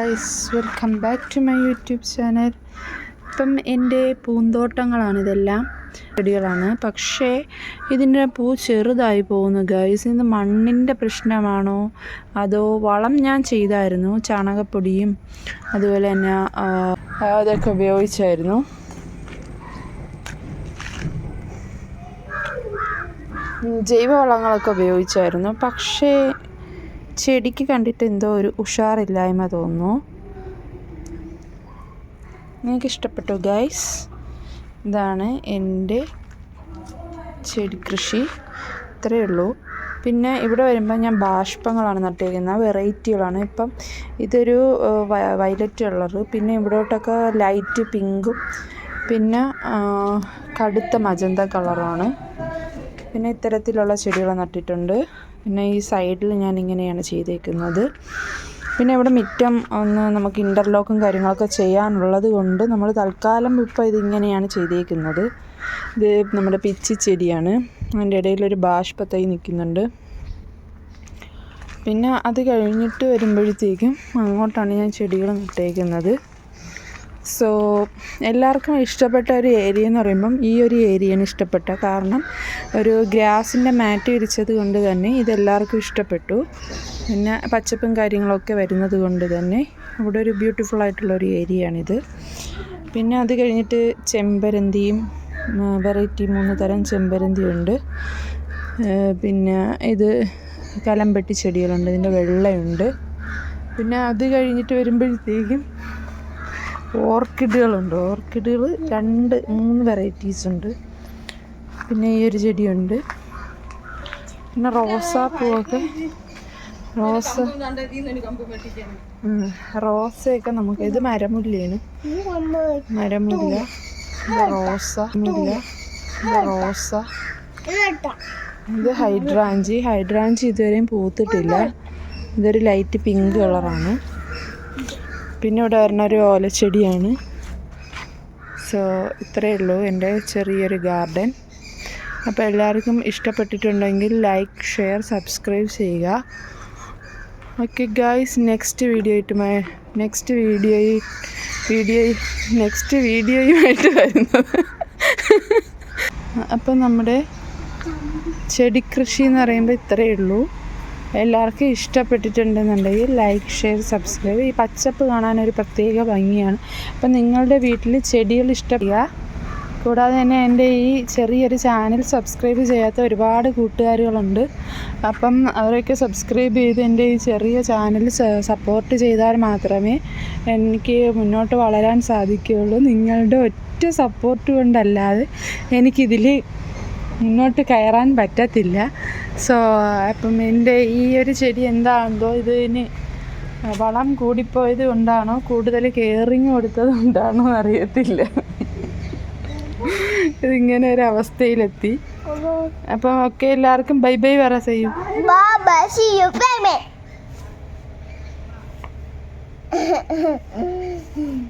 Guys welcome back to my YouTube channel ഇപ്പം എന്റെ പൂന്തോട്ടങ്ങളാണ് ഇതെല്ലാം ചെടികളാണ്. പക്ഷേ ഇതിന്റെ പൂ ചെറുതായി പോകുന്നു ഗൈസ് ഇത് മണ്ണിന്റെ പ്രശ്നമാണോ? അതോ വളം ഞാൻ ചെയ്തായിരുന്നു ചാണകപ്പൊടിയും അതുപോലെ തന്നെ അതൊക്കെ ഉപയോഗിച്ചായിരുന്നു. ജൈവവളങ്ങളൊക്കെ ഉപയോഗിച്ചായിരുന്നു. പക്ഷേ ചെടിക്ക് കണ്ടിട്ട് എന്തോ ഒരു ഉഷാറില്ലായ്മ തോന്നുന്നു. നിങ്ങൾക്ക് ഇഷ്ടപ്പെട്ടു ഗൈസ്? ഇതാണ് എന്റെ ചെടി കൃഷി. ഇത്രയേ ഉള്ളൂ. പിന്നെ ഇവിടെ വരുമ്പോൾ ഞാൻ ബാഷ്പങ്ങളാണ് നട്ടിരിക്കുന്നത്. വെറൈറ്റികളാണ്. ഇപ്പം ഇതൊരു വയലറ്റ് കളർ പിന്നെ ഇവിടോട്ടൊക്കെ ലൈറ്റ് പിങ്കും. പിന്നെ കടുത്ത മജന്ത കളറാണ്. പിന്നെ ഇത്തരത്തിലുള്ള ചെടികൾ നട്ടിട്ടുണ്ട്. പിന്നെ ഈ സൈഡിൽ ഞാൻ ഇങ്ങനെയാണ് ചെയ്തേക്കുന്നത്. പിന്നെ ഇവിടെ മുറ്റം ഒന്ന് നമുക്ക് ഇന്റർലോക്കും കാര്യങ്ങളൊക്കെ ചെയ്യാനുള്ളത് കൊണ്ട് നമ്മൾ തൽക്കാലം ഇപ്പോൾ ഇതിങ്ങനെയാണ് ചെയ്തേക്കുന്നത്. ഇത് നമ്മുടെ പിച്ചി ചെടിയാണ്. അതിന്റെ ഇടയിലൊരു ബാഷ്പത്തൈ നിൽക്കുന്നുണ്ട്. പിന്നെ അത് കഴിഞ്ഞിട്ട് വരുമ്പോഴത്തേക്കും അങ്ങോട്ടാണ് ഞാൻ ചെടികൾ നട്ടേക്കുന്നത്. സോ എല്ലാവർക്കും ഇഷ്ടപ്പെട്ട ഒരു ഏരിയ എന്ന് പറയുമ്പം ഈ ഒരു ഏരിയയാണ് ഇഷ്ടപ്പെട്ട. കാരണം ഒരു ഗ്രാസിന്റെ മാറ്റ് വിരിച്ചത് കൊണ്ട് തന്നെ ഇതെല്ലാവർക്കും ഇഷ്ടപ്പെട്ടു. പിന്നെ പച്ചപ്പും കാര്യങ്ങളൊക്കെ വരുന്നത് കൊണ്ട് തന്നെ ഇവിടെ ഒരു ബ്യൂട്ടിഫുൾ ആയിട്ടുള്ള ഒരു ഏരിയയാണിത് പിന്നെ അത് കഴിഞ്ഞിട്ട് ചെമ്പരന്തിയും വെറൈറ്റി മൂന്ന് തരം ചെമ്പരന്തി ഉണ്ട്. പിന്നെ ഇത് കലംപെട്ടി ചെടികളുണ്ട് ഇതിന്റെ വെള്ളയുണ്ട്. പിന്നെ അത് കഴിഞ്ഞിട്ട് വരുമ്പോഴത്തേക്കും ഓർക്കിഡുകളുണ്ട്. ഓർക്കിഡുകൾ രണ്ട് മൂന്ന് വെറൈറ്റീസ് ഉണ്ട്. പിന്നെ ഈ ഒരു ചെടിയുണ്ട്. പിന്നെ റോസാപ്പൂവൊക്കെ റോസ റോസയൊക്കെ നമുക്ക് ഇത് മരമുല്ലയാണ്. മരമുല്ല റോസ മുല്ല റോസ. ഇത് ഹൈഡ്രാഞ്ചി. ഹൈഡ്രാഞ്ചി ഇതുവരെയും പൂത്തിട്ടില്ല. ഇതൊരു ലൈറ്റ് പിങ്ക് കളറാണ്. പിന്നെ ഇവിടെ ഒരു ഓലച്ചെടിയാണ്. സോ ഇത്രയേ ഉള്ളൂ എന്റെ ചെറിയൊരു ഗാർഡൻ അപ്പോൾ എല്ലാവർക്കും ഇഷ്ടപ്പെട്ടിട്ടുണ്ടെങ്കിൽ ലൈക്ക് ഷെയർ സബ്സ്ക്രൈബ് ചെയ്യുക. ഓക്കെ ഗായ്സ് നെക്സ്റ്റ് വീഡിയോ ആയിട്ട് നെക്സ്റ്റ് വീഡിയോ വീഡിയോ നെക്സ്റ്റ് വീഡിയോയുമായിട്ട് വരുന്നത്. അപ്പോൾ നമ്മുടെ ചെടി കൃഷി എന്ന് പറയുമ്പോൾ ഇത്രയേ ഉള്ളൂ. എല്ലാവർക്കും ഇഷ്ടപ്പെട്ടിട്ടുണ്ടെന്നുണ്ടെങ്കിൽ ലൈക്ക് ഷെയർ സബ്സ്ക്രൈബ് ഈ പച്ചപ്പ് കാണാൻ ഒരു പ്രത്യേക ഭംഗിയാണ്. അപ്പം നിങ്ങളുടെ വീട്ടിൽ ചെടികൾ ഇഷ്ടപ്പെടുക. കൂടാതെ തന്നെ എന്റെ ഈ ചെറിയൊരു ചാനൽ സബ്സ്ക്രൈബ് ചെയ്യാത്ത ഒരുപാട് കൂട്ടുകാരുകളുണ്ട്. അപ്പം അവരൊക്കെ സബ്സ്ക്രൈബ് ചെയ്ത് എന്റെ ഈ ചെറിയ ചാനൽ സപ്പോർട്ട് ചെയ്താൽ മാത്രമേ എനിക്ക് മുന്നോട്ട് വളരാൻ സാധിക്കുകയുള്ളൂ. നിങ്ങളുടെ ഒറ്റ സപ്പോർട്ട് കൊണ്ടല്ലാതെ എനിക്കിതിൽ മുന്നോട്ട് കയറാൻ പറ്റത്തില്ല. സോ അപ്പം എന്റെ ഈ ഒരു ചെടി എന്താണെന്തോ ഇതിന് വളം കൂടിപ്പോയത് കൊണ്ടാണോ കൂടുതൽ കെയറിങ് കൊടുത്തത് കൊണ്ടാണോ അറിയത്തില്ല ഇതിങ്ങനെ ഒരു അവസ്ഥയിലെത്തി. അപ്പം ഒക്കെ എല്ലാവർക്കും ബൈ ബൈ പറ ചെയ്യും baby.